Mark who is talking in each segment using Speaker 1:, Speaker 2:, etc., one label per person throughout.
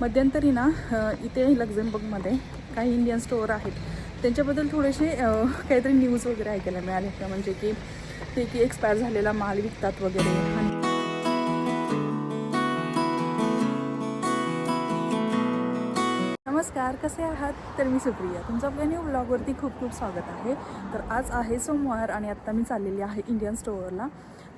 Speaker 1: मध्यंतरी ना इथे लक्झेमबर्गमध्ये काही इंडियन स्टोअर आहेत. त्यांच्याबद्दल थोडेसे काहीतरी न्यूज वगैरे ऐकायला मिळाले का म्हणजे की ते की एक्सपायर झालेला माल विकतात वगैरे. आणि नमस्कार कसे आहात? तर मी सुप्रिया. तुमचं आपल्या न्यू ब्लॉगवरती खूप खूप स्वागत आहे. तर आज आहे सोमवार आणि आत्ता मी चाललेली आहे इंडियन स्टोअरला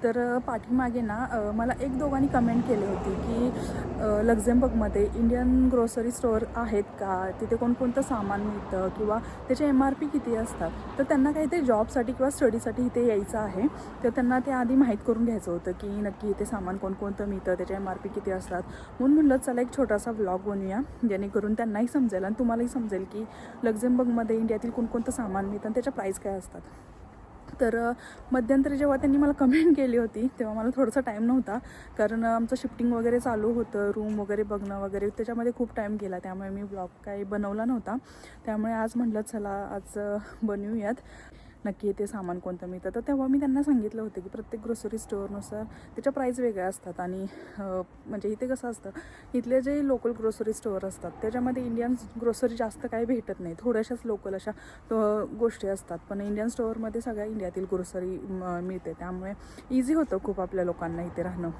Speaker 1: तर पाठीमागे ना मला एक दोघांनी कमेंट केली होती की लक्झेमबर्गमध्ये इंडियन ग्रोसरी स्टोअर आहेत का? तिथे कोणकोणतं सामान मिळतं? किंवा त्याचे एम आर पी किती असतात? तर त्यांना काही ते जॉबसाठी किंवा स्टडीसाठी इथे यायचं आहे. तर त्यांना ते आधी माहीत करून घ्यायचं होतं की नक्की इथे सामान कोणकोणतं मिळतं? त्याचे एम आर पी किती असतात? म्हणून म्हणलं चला एक छोटासा व्लॉग बनवूया. जेणेकरून त्यांनाही समजेल आणि तुम्हालाही समजेल की लक्झेमबर्गमध्ये इंडियातील कोणकोणतं सामान मिळतं आणि त्याच्या प्राईस काय असतात. तर मध्यंतरी जेव्हा त्यांनी मला कमेंट केली होती तेव्हा मला थोडासा टाईम नव्हता. कारण आमचं शिफ्टिंग वगैरे चालू होतं रूम वगैरे बघणं वगैरे त्याच्यामध्ये खूप टाईम गेला. त्यामुळे मी ब्लॉग काही बनवला नव्हता. त्यामुळे आज म्हटलं चला आज बनवूयात. नक्की ते सामान कोणतं मिळतं. तर तेव्हा मी त्यांना सांगितलं होतं की प्रत्येक ग्रोसरी स्टोअरनुसार त्याच्या प्राईस वेगळ्या असतात. आणि म्हणजे इथे कसं असतं इथले जे लोकल ग्रोसरी स्टोअर असतात त्याच्यामध्ये इंडियन ग्रोसरी जास्त काही भेटत नाही. थोड्याशाच लोकल अशा गोष्टी असतात. पण इंडियन स्टोअरमध्ये सगळ्या इंडियातील ग्रोसरी म, मिळते. त्यामुळे इझी होतं खूप आपल्या लोकांना इथे राहणं.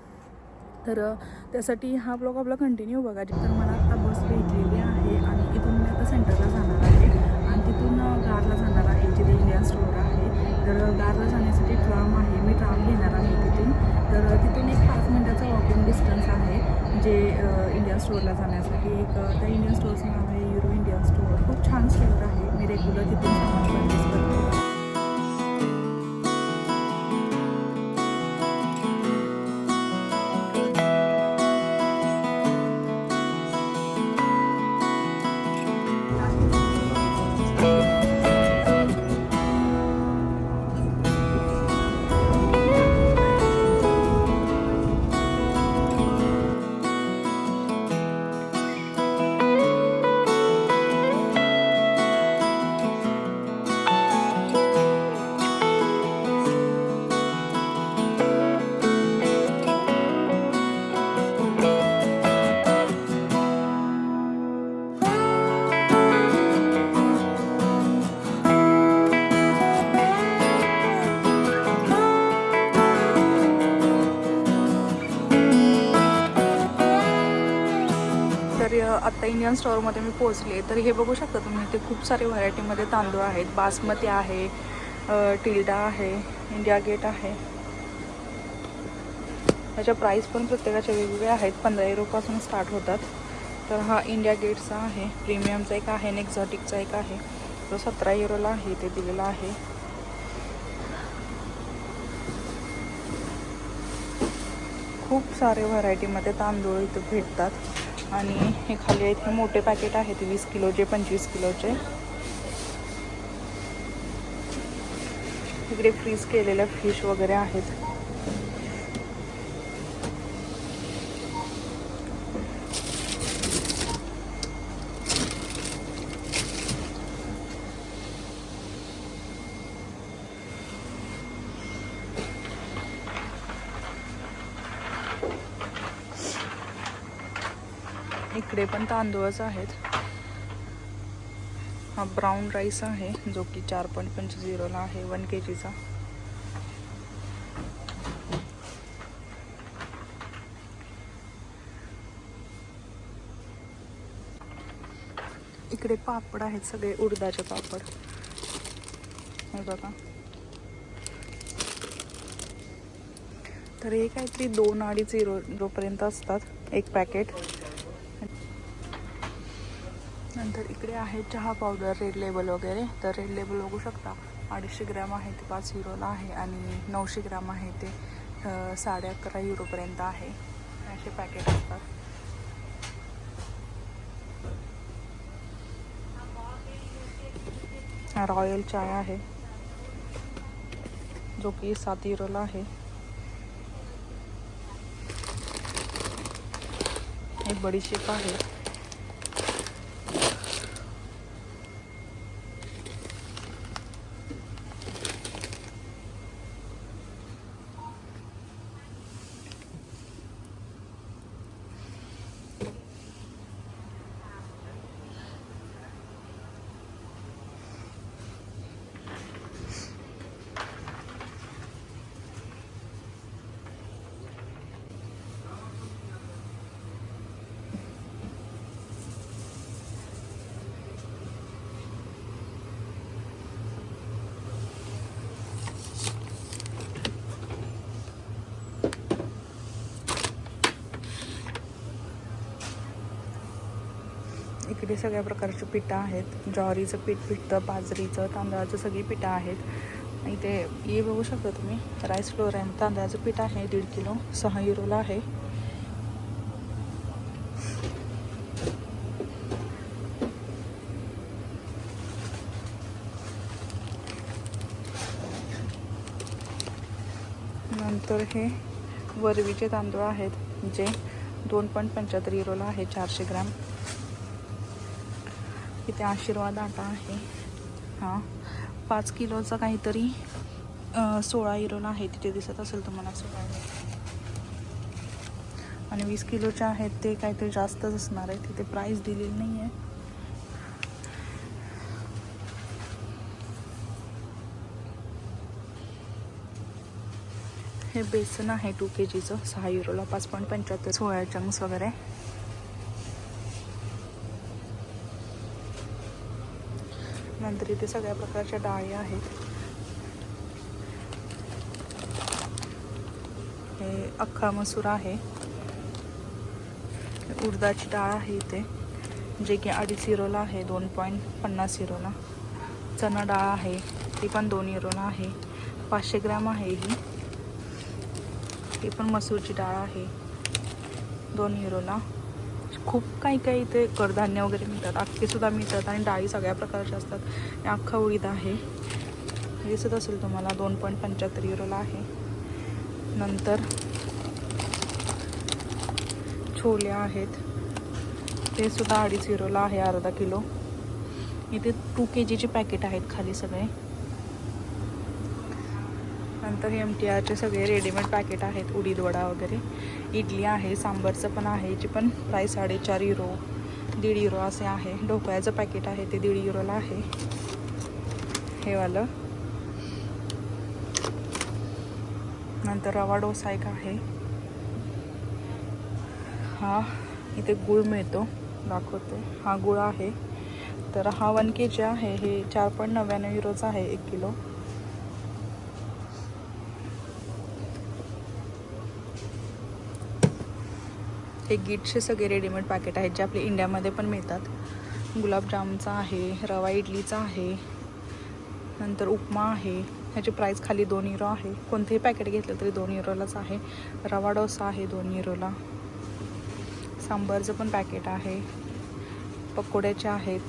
Speaker 1: तर त्यासाठी हा ब्लॉग आपला कंटिन्यू बघा. तर मला आता बस भेटलेली आहे आणि इथून मी आता सेंटरला जाणार आहे. आणि तिथून गारला जाणार आहे. तिथे इंडियन स्टोअर आहे. तर अ, गारला जाण्यासाठी ट्राम आहे. मी ट्राम घेणार आहे तिथून. तर तिथून एक पाच मिनटाचा वॉकिंग डिस्टन्स आहे जे इंडिया इंडियन स्टोअरला जाण्यासाठी. एक त्या इंडियन स्टोअरचं नाव आहे युरो इंडियन स्टोअर खूप छान स्टोअर आहे. मी रेग्युलर तिथून इंडियन स्टोअरमध्ये मी पोहोचले तर हे बघू शकता तुम्ही इथे खूप सारे व्हरायटीमध्ये तांदूळ आहेत. बासमती आहे टिल्डा आहे इंडिया गेट आहे. त्याच्या प्राईस पण प्रत्येकाच्या वेगवेगळ्या आहेत. पंधरा युरोपासून स्टार्ट होतात. तर हा इंडिया गेटचा आहे. प्रीमियमचा एक आहे आणि एक्झॉटिकचा एक आहे. तो सतरा युरोला आहे ते दिलेला आहे. खूप सारे व्हरायटीमध्ये तांदूळ इथं भेटतात. आणि हे खाली आहेत हे मोठे पॅकेट आहेत वीस किलोचे पंचवीस किलोचे. इकडे फ्रीज केलेल्या फिश वगैरे आहेत. इकडे पण तांदूळच आहेत. हा ब्राऊन राईस आहे जो की चार पॉईंट पंच झिरोला आहे वन के जीचा इकडे पापड आहेत सगळे उडदाचे पापड. हे बघा. तर हे काहीतरी दोन अडीच झिरो जोपर्यंत असतात एक पॅकेट नंतर इकडे आहे चहा पावडर रेड लेबल वगैरे. तर रेड लेबल बघू शकता. अडीचशे ग्रॅम आहे ते पाच युरोला आहे. आणि नऊशे ग्रॅम आहे ते साडे अकरा युरोपर्यंत आहे. असे पॅकेट असतात. रॉयल चाय आहे. जो की सात युरोला आहे. एक बडीशेप आहे. इकडे सगळ्या प्रकारची पिठं आहेत. ज्वारीचं पीठ पिठतं बाजरीचं तांदळाचं सगळी पिठं आहेत. इथे हे बघू शकता तुम्ही राईस फ्लोअर आहे. तांदळाचं पीठ आहे दीड किलो. सहा युरोला आहे. नंतर हे वरवीचे तांदूळ आहेत जे दोन पॉईंट पंच्याहत्तर युरोला आहे चारशे ग्रॅम. इथे आशीर्वाद आटा आहे. हां. पाच किलोचा काहीतरी सोळा इरोला आहे तिथे दिसत असेल तुम्हाला सोळा. आणि वीस किलोचे आहेत ते काहीतरी जास्तच असणार आहे. तिथे प्राईस दिलेली नाही आहे हे बेसन आहे टू के जीचं. सहा युरोला पाच पॉईंट पंच्याहत्तर सोळा चंक्स वगैरे. नंतर इथे सगळ्या प्रकारच्या डाळी आहेत. हे अख्खा मसूर आहे. उडदाची डाळ आहे इथे. जे की अडीच इरोला आहे दोन पॉईंट पन्नास इरोला चणा डाळ आहे ती पण दोन इरोला आहे. पाचशे ग्रॅम आहे ही. ही पण मसूरची डाळ आहे. दोन इरोला खूप काही काही इथे कडधान्य वगैरे मिळतात अख्खीसुद्धा मिळतात आणि डाळी सगळ्या प्रकारच्या असतात. अख्खा उडीद आहे. हे दिसत असेल तुम्हाला दोन पॉईंट पंच्याहत्तर युरोला आहे. नंतर छोले आहेत. ते सुद्धा अडीच युरोला आहे अर्धा किलो. इथे टू के जीचे पॅकेट आहेत खाली सगळे. नंतर एम टी आरचे सगळे रेडीमेड पॅकेट आहेत उडीद वडा वगैरे. इडली आहे सांबारचं पण आहे जे पण प्राईस साडेचार युरो दीड युरो असे आहे. ढोकळ्याचं पॅकेट आहे ते दीड युरोला आहे. हे वालं. नंतर रवा डोसा एक आहे. हा इथे गुळ मिळतो. दाखवते. हा गुळ आहे. तर हा वन के जी आहे. हे चार पॉईंट नव्याण्णव युरोचा आहे एक किलो. हे गीटचे सगळे रेडीमेड पॅकेट आहेत जे आपले इंडियामध्ये पण मिळतात. गुलाबजामचा आहे रवा इडलीचा आहे नंतर उपमा आहे. ह्याची प्राईस खाली दोन युरो आहे. कोणतेही पॅकेट घेतलं तरी दोन युरोलाच आहे. रवा डोसा आहे दोन युरोला सांबारचं पण पॅकेट आहे. पकोड्याचे आहेत.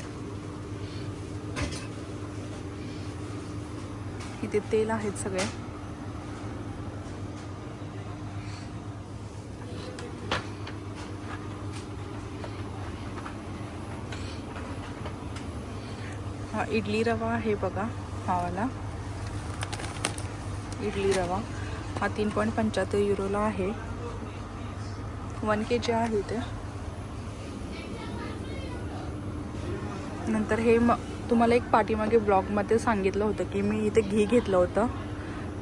Speaker 1: इथे तेल आहेत सगळे. हा इडली रवा आहे बघा हावाला इडली रवा. हा तीन पॉईंट पंच्याहत्तर युरोला आहे. वन के जी आहे ते. नंतर हे म तुम्हाला एक पाठीमागे ब्लॉगमध्ये सांगितलं होतं की मी इथे घी घेतलं होतं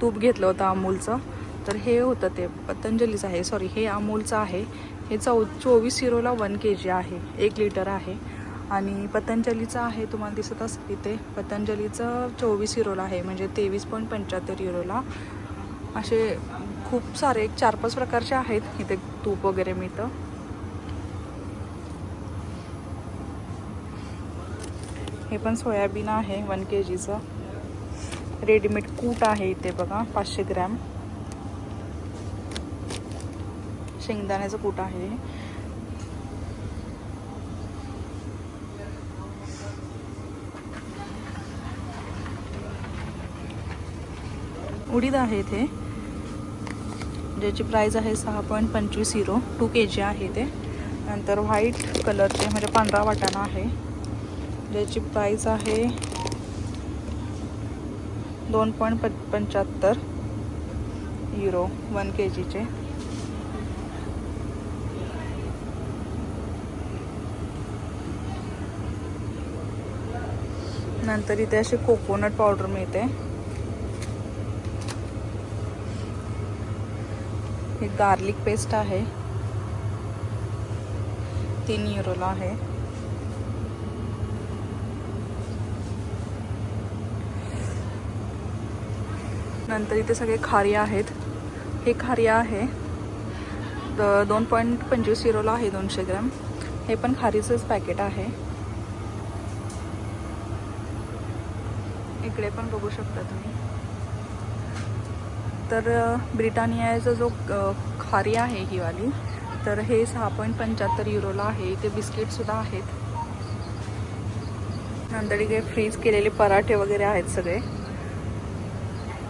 Speaker 1: तूप घेतलं होतं अमूलचं. तर हे होतं ते पतंजलीचं आहे सॉरी हे अमूलचं आहे. हे चौ चोवीस युरोला वन के जी आहे एक लिटर आहे. आणि पतंजलीचं आहे तुम्हाला दिसत असेल इथे. पतंजलीचं चोवीस युरोला आहे म्हणजे तेवीस पॉईंट पंच्याहत्तर युरोला असे खूप सारे एक चार पाच प्रकारचे आहेत. इथे तूप वगैरे मिळतं. हे पण सोयाबीन आहे वन के जीचं रेडीमेड कूट आहे इथे बघा पाचशे ग्रॅम. शेंगदाण्याचं कूट आहे. उडीद आहे इथे. ज्याची प्राईज आहे सहा पॉईंट पंचवीस हिरो टू के जी आहे ते नंतर व्हाईट कलरचे म्हणजे पांढरा वाटाणा आहे. ज्याची प्राईज आहे दोन पॉईंट प पंच्याहत्तर हिरो वन के जीचे नंतर इथे अशी कोकोनट पावडर मिळते. हे गार्लिक पेस्ट आहे. तीन युरोला आहे. नंतर इथे सगळे खारिया आहेत. हे खारिया आहे. दोन पॉईंट पंचवीस युरोला आहे दोनशे ग्रॅम. हे पण खारीचंच पॅकेट आहे. इकडे पण बघू शकता तुम्ही. तर ब्रिटानियाचा जो खारी आहे ही वाली तर हे सहा पॉईंट पंच्याहत्तर युरोला आहे. इथे बिस्किटसुद्धा आहेत. नंतर इकडे फ्रीज केलेले पराठे वगैरे आहेत सगळे.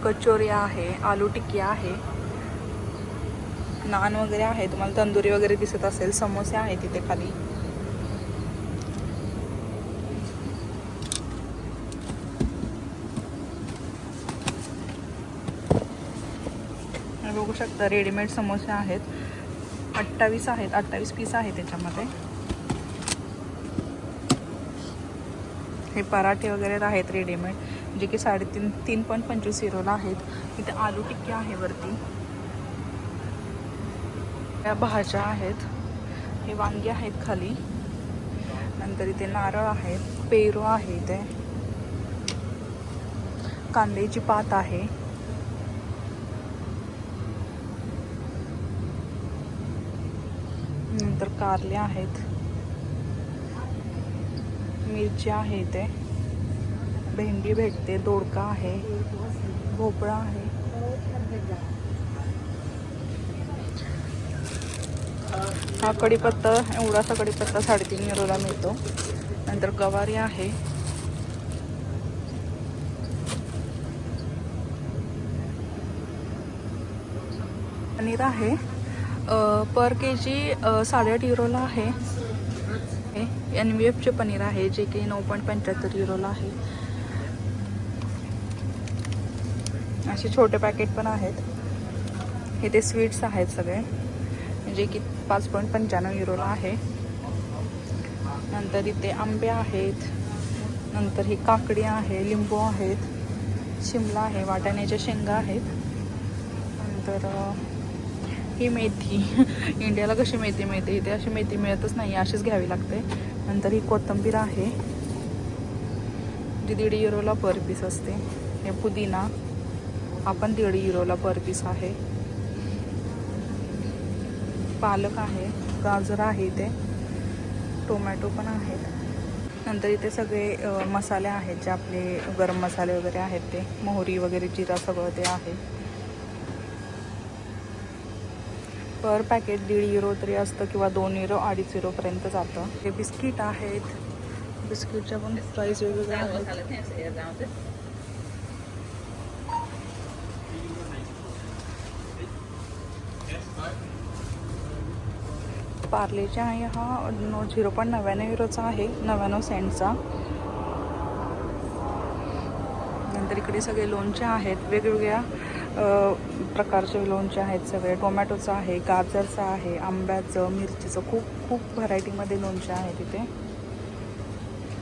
Speaker 1: कचोरी आहे आलू टिक्की आहे. नान वगैरे आहे. तुम्हाला तंदुरी वगैरे दिसत असेल. समोसे आहेत तिथे खाली हे बघू शकता रेडीमेड समोसे आहेत. अठ्ठावीस आहेत अठ्ठावीस पीस आहे त्याच्यामध्ये. हे पराठे वगैरे आहेत रेडीमेड जे की साडेतीन तीन पॉईंट पंचवीस युरोला आहेत. इथे आलू टिक्की आहे वरती. या भाज्या आहेत. हे वांगी आहेत खाली. नंतर इथे नारळ आहेत पेरू आहे इथे. कांद्याची पात आहे. नंतर कारले आहेत. मिरची आहे इथे. भेंडी भेटते दोडका आहे भोपळा आहे. हा कढीपत्ता एवढासा कढीपत्ता साडेतीन युरोला मिळतो. नंतर गवारी आहे. पनीर आहे. पर के जी साडेआठ युरोला आहे. एन व्ही एफचे पनीर आहे जे की नऊ पॉईंट पंच्याहत्तर युरोला आहे. असे छोटे पॅकेट पण आहेत. हे ते स्वीट्स आहेत सगळे. जे की पाच पॉईंट पंच्याण्णव युरोला आहे. नंतर इथे आंबे आहेत. नंतर ही काकडी आहे लिंबू आहेत. शिमला आहे वाटाण्याच्या शेंगा आहेत. नंतर ही मेथी. इंडियाला कशी मेथी मिळते? इथे अशी मेथी मिळतच नाही अशीच घ्यावी लागते. नंतर ही कोथिंबीर आहे. जी दीड युरोला पर पीस असते. हे पुदिना. हा पण दीड युरोला पर पीस आहे. पालक आहे. गाजर आहे इथे. टोमॅटो पण आहेत. नंतर इथे सगळे मसाले आहेत. जे आपले गरम मसाले वगैरे आहेत ते. मोहरी वगैरे जिरा सगळं ते आहे. पर पॅकेट दीड युरो तरी असतं किंवा दोन युरो अडीच युरोपर्यंत जातं. हे बिस्किट आहेत. बिस्किटच्या पण प्राईस वेगवेगळ्या आहेत. पार्लेचा आहे हा नो झिरो पॉईंट नव्याण्णव युरोचा आहे नव्याण्णव सेंटचा नंतर इकडे सगळे लोणचे आहेत वेगवेगळ्या प्रकारचे लोणचे आहेत सगळे. टोमॅटोचं आहे गाजरचं आहे आंब्याचं मिरचीचं खूप खूप व्हरायटीमध्ये लोणचे आहेत इथे.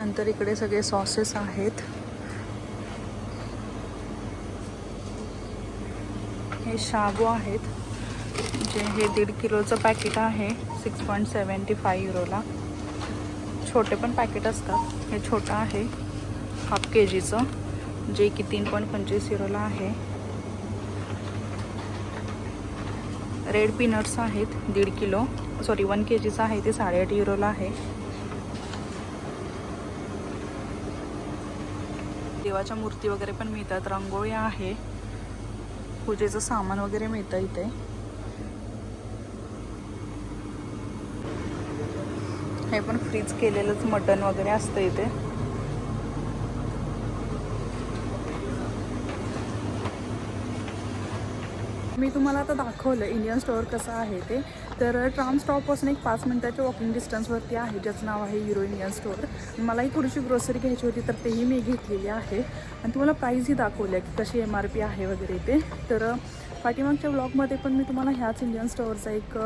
Speaker 1: नंतर इकडे सगळे सॉसेस आहेत. हे शाबू आहेत जे हे दीड किलोचं पॅकेट आहे सिक्स पॉईंट सेवन्टी फाय युरोला. छोटे पण पॅकेट असतात हे छोटं आहे हाफ के जीचं जे की तीन पॉईंट पंचवीस युरोला आहे. रेड पीनट्स आहेत दीड किलो. सॉरी वन के जीचं आहे ते साडेआठ युरोला आहे. देवाच्या मूर्ती वगैरे पण मिळतात रांगोळी आहे. पूजेचं सामान वगैरे मिळतं इथे. हे पण फ्रीज केलेलंच मटन वगैरे असतं इथे. मी तुम्हाला आता दाखवलं इंडियन स्टोअर कसं आहे ते. तर ट्राम स्टॉपपासून एक पाच मिनिटाच्या वॉकिंग डिस्टन्सवरती आहे ज्याचं नाव आहे हिरो इंडियन स्टोअर मलाही थोडीशी ग्रोसरी घ्यायची होती तर तेही मी घेतलेली आहे. आणि तुम्हाला प्राईजही दाखवल्या की कशी एम आर पी आहे वगैरे ते. तर पाठीमागच्या ब्लॉगमध्ये पण मी तुम्हाला ह्याच इंडियन स्टोअरचा एक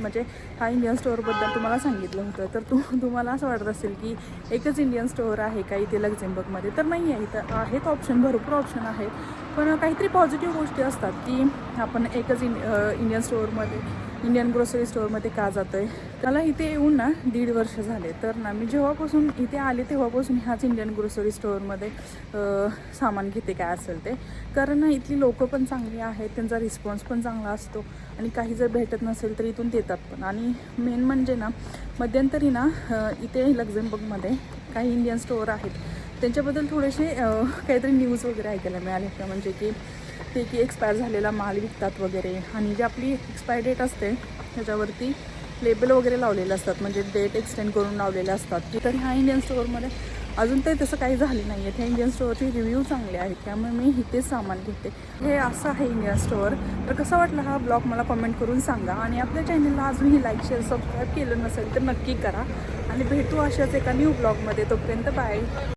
Speaker 1: म्हणजे हा इंडियन स्टोअरबद्दल तुम्हाला सांगितलं होतं. तर तू तुम्हाला असं वाटत असेल की एकच इंडियन स्टोअर आहे का इथे लक्झेंबर्गमध्ये तर नाही आहे इथं आहेत ऑप्शन भरपूर ऑप्शन आहेत. पण काहीतरी पॉझिटिव्ह गोष्टी असतात की आपण एकच इंड इंडियन स्टोअरमध्ये इंडियन ग्रोसरी स्टोअरमध्ये का जातो आहे त्याला इथे येऊन ना दीड वर्ष झाले. तर ना मी जेव्हापासून इथे आले तेव्हापासून ह्याच इंडियन ग्रोसरी स्टोअरमध्ये सामान घेते काय असेल ते. कारण ना इथली लोकं पण चांगली आहेत त्यांचा रिस्पॉन्स पण चांगला असतो. आणि काही जर भेटत नसेल तर इथून देतात पण. आणि मेन म्हणजे ना मध्यंतरी ना इथे लक्झेमबर्गमध्ये काही इंडियन स्टोअर आहेत. त्यांच्याबद्दल थोडेसे काहीतरी न्यूज वगैरे ऐकायला मिळाले. का म्हणजे की ते की एक्सपायर झालेला माल विकतात वगैरे. आणि जी आपली एक्सपायर डेट असते त्याच्यावरती लेबल वगैरे लावलेले असतात. म्हणजे डेट एक्सटेंड करून लावलेले असतात. की तर ह्या इंडियन स्टोअरमध्ये अजून तरी तसं काही झालं नाही आहे ह्या इंडियन स्टोअरचे रिव्ह्यू चांगले आहेत. त्यामुळे मी इथेच सामान घेते. हे असं आहे इंडियन स्टोअर तर कसा वाटला हा ब्लॉग मला कमेंट करून सांगा. आणि आपल्या चॅनलला अजूनही लाईक शेअर सबस्क्राईब केलं नसेल तर नक्की करा. आणि भेटू अशाच एका न्यू ब्लॉगमध्ये तोपर्यंत बाय